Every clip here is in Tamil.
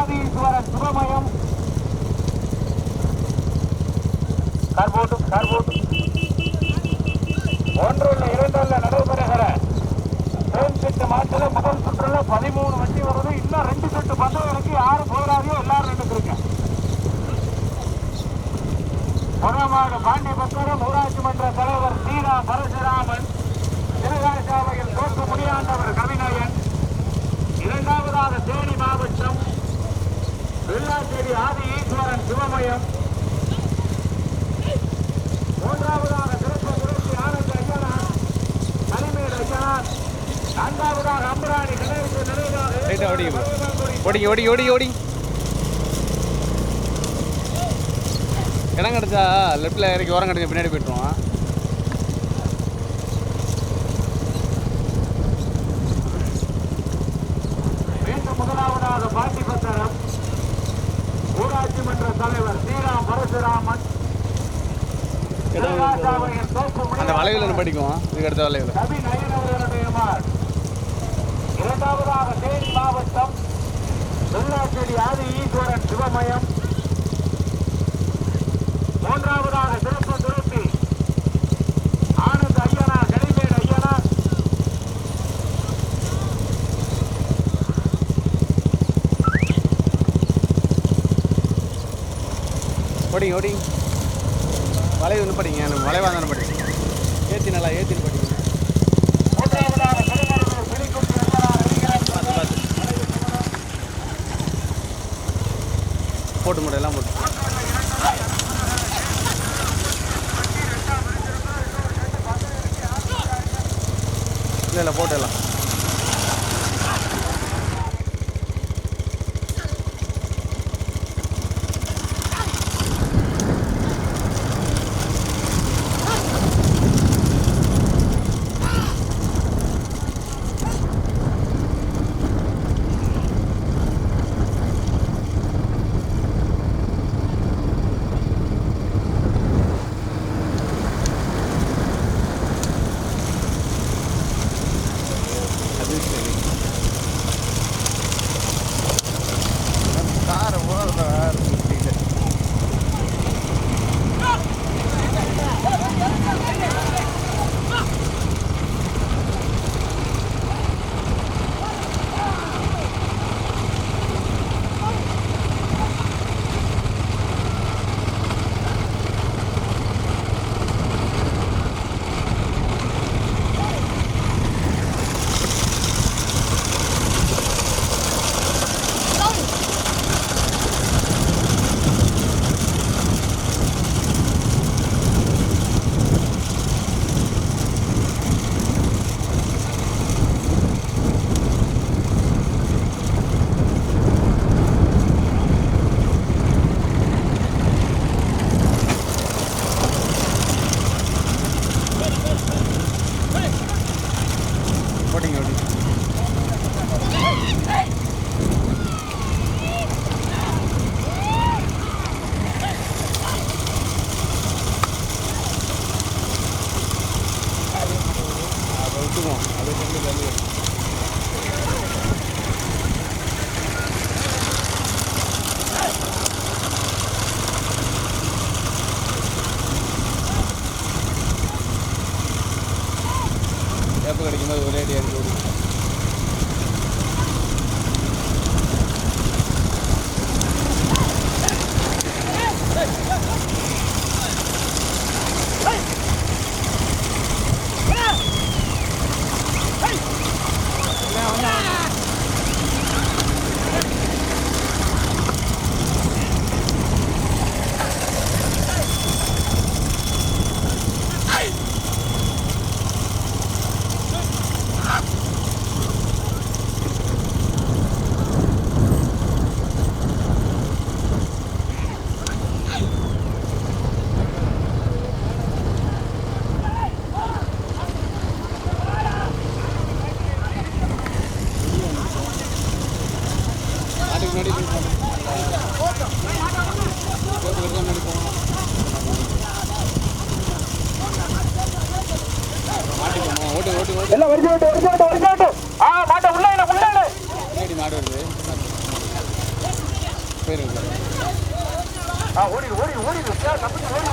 ஆதீஸ்வரன் சுபமயம் கர்போட்டும் கர்போட்டும் ஒன்றுள்ள இரண்டுள்ள நடைபெறுகிற ட்ரெயின் செட்டு மாற்றல முதல் சுற்றுல பதிமூணு வண்டி வருது. இன்னும் ரெண்டு செட்டு பந்தம் எனக்கு யாரும் போராடியோ எல்லாரும் நின்றுருங்க முதலாவது பாண்டி பத்திரம் ஊராட்சி மன்ற தலைவர் சீரா பரசுராமன் திருகாசாவையில் தோற்று முடியாண்டவர் கவிநாயன் இரண்டாவதாக தேனி மாவட்டம் வெள்ளாச்சேரி ஆதி ஈஸ்வரன் சிவமயம். மூன்றாவதாக சிறப்பு திருச்சி ஆனந்த ஐயனார் கனிமேல் ஐயனார் நான்காவதாக அம்பராணி. நினைவாக ஓடி ஓடி. ஓடி ஓடி இடம் கிடச்சா லெஃப்டில் இறக்கி ஓரம் கிடச்சி பின்னாடி போய்ட்டுருவான் மீண்டும் முதலாவதாக பாண்டி பத்திரம் ஊராட்சி மன்ற தலைவர் ஸ்ரீராம் பரசுராமன் திருராஜாவையின் தோப்பு அந்த முடியாத வளைவில் ஒன்று படிக்கும் இதுக்கு அடுத்த வளைவில் இரண்டாவதாக தேனி மாவட்டம் வெள்ளாச்சேரி ஆதி ஈஸ்வரன் சிவமயம். மூன்றாவதாக சிறப்பு திருப்பி ஆனந்த் ஐயனார் கனிமேல் ஐயனார் ஓடிங்க ஓடிங்க. வளைவு படிங்க எனக்கு வளைவாக தானே படிங்க. நல்லா ஏற்றிட்டு படிங்க போட்டு முட்டை எல்லாம் போட்டு. இல்லை இல்லை போட்டுடலாம் കളിക്കുന്നത് പോലെ எல்லாம் வரிசை விட்டு வரிசை விட்டு வரிசை விட்டு. ஆ மாட்ட உள்ள இல்ல உள்ள இல்ல மாடு வருது. ஆ ஓடி ஓடி ஓடி தப்பிச்சு ஓடி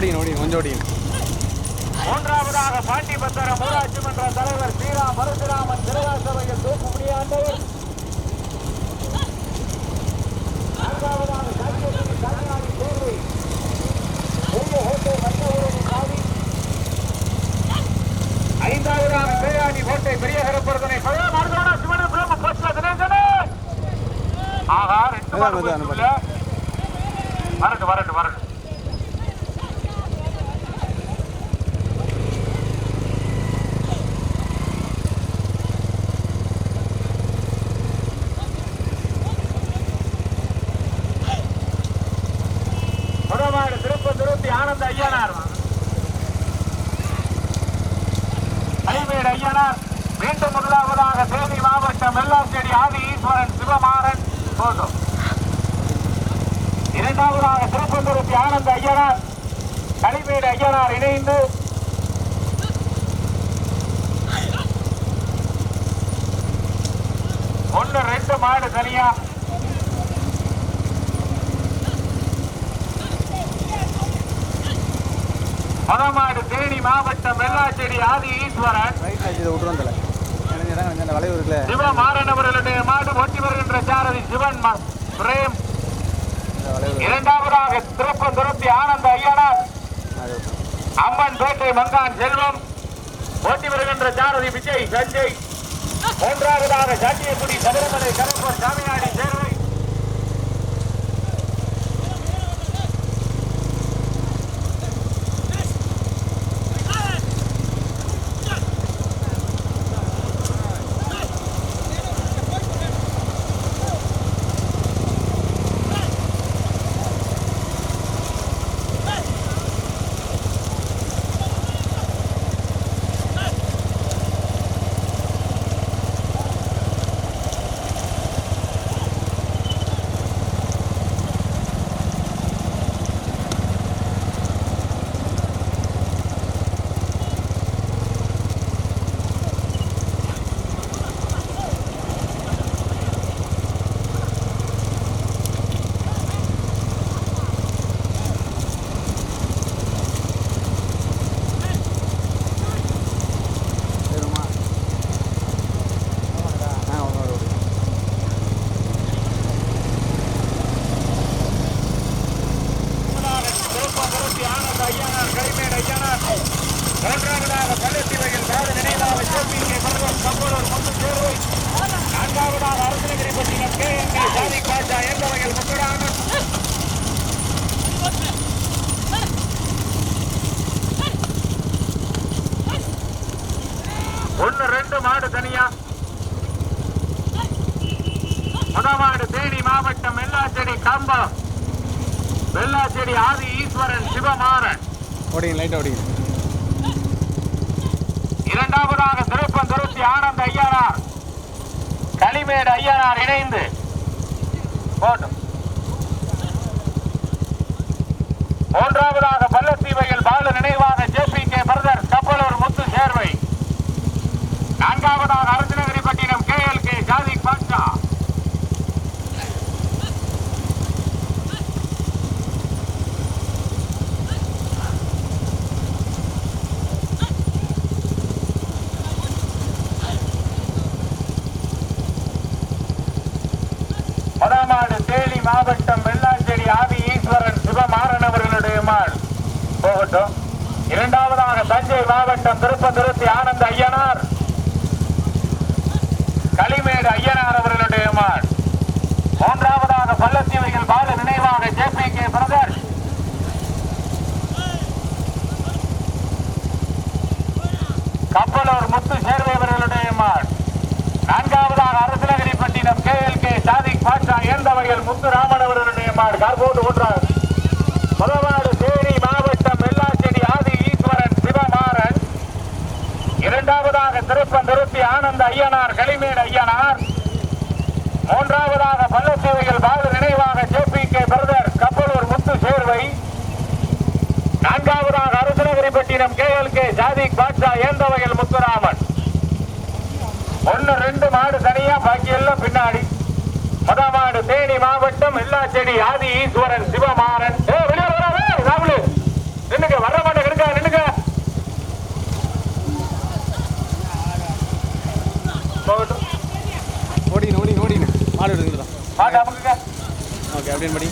ஓடிங்க ஓடிங்க கொஞ்சம் ஓடிங்க மூன்றாவதாக பாண்டிபத்திரம் ஊராட்சி மன்ற தலைவர் ஸ்ரீராம் பரசுராமன் திருவாசபையில் தூக்கு முடியாண்டவர் நான்காவதாக காஞ்சிபுரம் தமிழ்நாடு தேர்வு. பெரிய ஹோட்டல் மஞ்சள் காவி ஐந்தாவதாக பேராணி கோட்டை பெரிய கருப்பொருத்தனை பழைய மருதவன சிவன பிரம்ம போஸ்ல தினேசனே ஆஹா ரெண்டு அதான், மாடு அதான், போச்சுல்ல? வரட்டு வரட்டு வரட்டு புறமாடு திருப்ப திருப்பி ஆனந்த ஐயனார். ஐமேடு ஐயனார் மீண்டும் முதலாவதாக தேனி மாவட்டம் வெள்ளாச்சேரி ஆதி ஈஸ்வரன் சிவமாறன் போதும் இரண்டாவதாக திருப்பந்துருத்தி ஆனந்த ஐயனார் களிமேடு ஐயனார் இணைந்து ஒன்று ரெண்டு மாடு தனியா மதமாடு தேனி மாவட்டம் வெள்ளாச்சேரி ஆதி ஈஸ்வரன் சிவமாறன் அவர்களுடைய மாடு ஓட்டி வருகின்ற சாரதி சிவன் பிரேம். இரண்டாவதாக திருப்பம் திருப்தி ஆனந்த ஐயனார். அம்மன் பேட்டை மங்கான் செல்வம். ஓட்டி வருகின்ற சாரதி விஜய் சஞ்சய். மூன்றாவதாக சாட்டியக்குடி சதுரமலை கருப்பர் சாமியாடி சேர்வை சரிம்மா ஆ ஓகே ஓகே திருப்பம் திருப்தி ஆனந்த ஐயனார் கைமேடு ஐயனார் மூன்றாவதாக பள்ளத்தி வகையில் காடு நினைவாக சிவபிங்கை பருவம் கம்பளூர் முத்து சேர்வை நான்காவதாக அரசனகிரி பட்டினம் கே என் கே சாதி பாஷா எந்த வகையில் முத்துராமன் ஒன்னு ரெண்டு மாடு தனியா முதமாடு தேனி மாவட்டம் வெள்ளாச்செடி கம்பம் வெள்ளாச்செடி ஆதி ஈஸ்வரன் சிவமாறன். ஓடிங்க லைட்டாக ஓடிங்க. இரண்டாவதாக திருப்பம் திருச்சி ஆனந்த் ஐயனார். களிமேடு ஐயனார் இணைந்து. போட்டும் மூன்றாவதாக பள்ளத்தீவையில் பாலு நினைவாக JP K brother Kappalur Muthu Servai. நான்காவதாக Arasanagaripattinam K L K Sadiq Basha மதமாடு Theni மாவட்டம் வெள்ளாச்சேரி ஆதி ஈஸ்வரன் சிவமாறன் அவர்களுடைய மாள். போகட்டும். இரண்டாவதாக தஞ்சை மாவட்டம் திருப்பந்துருத்தி ஆனந்த ஐயனார். களிமேடு ஐயனார் அவர்களுடைய மாள். மூன்றாவதாக பள்ளத்தீவையில் பால நினைவாக J P K brothers Kappalur Muthu Servai அவர்களுடைய மாள். நான்காவதாக Arasanagaripattinam K L K Sadiq Basha Muthuraman அவர்களுடைய மாடு கார்போடு ஒன்றார். முதலாடு தேனி மாவட்டம் வெள்ளாச்செடி ஆதி ஈஸ்வரன் சிவமாறன். இரண்டாவதாக திருப்பம் திருப்பி ஆனந்த ஐயனார் களிமேடு ஐயனார். மூன்றாவதாக பள்ளத்தேவையில் பாலு நினைவாக JP K brother Kappalur Muthu Servai. நான்காவதாக Arasanagaripattinam K L K Sadiq Basha எந்தவையில் Muthuraman. ஒன்னு ரெண்டு மாடு தனியா பாக்கி எல்லாம் பின்னாடி. முத மாடு வெள்ளாச்செடி ஆதி ஈஸ்வரன் சிவமாறன். ஏ வெளியே வராவே ராகுலு. நின்னுங்க வர மாட்டேன் இருக்க நின்னுங்க. போகட்டும் ஓடிங்க ஓடிங்க ஓடிங்க மாடு எடுத்துக்கலாம் மாட்டு அமுக்குங்க. ஓகே அப்படின்னு படி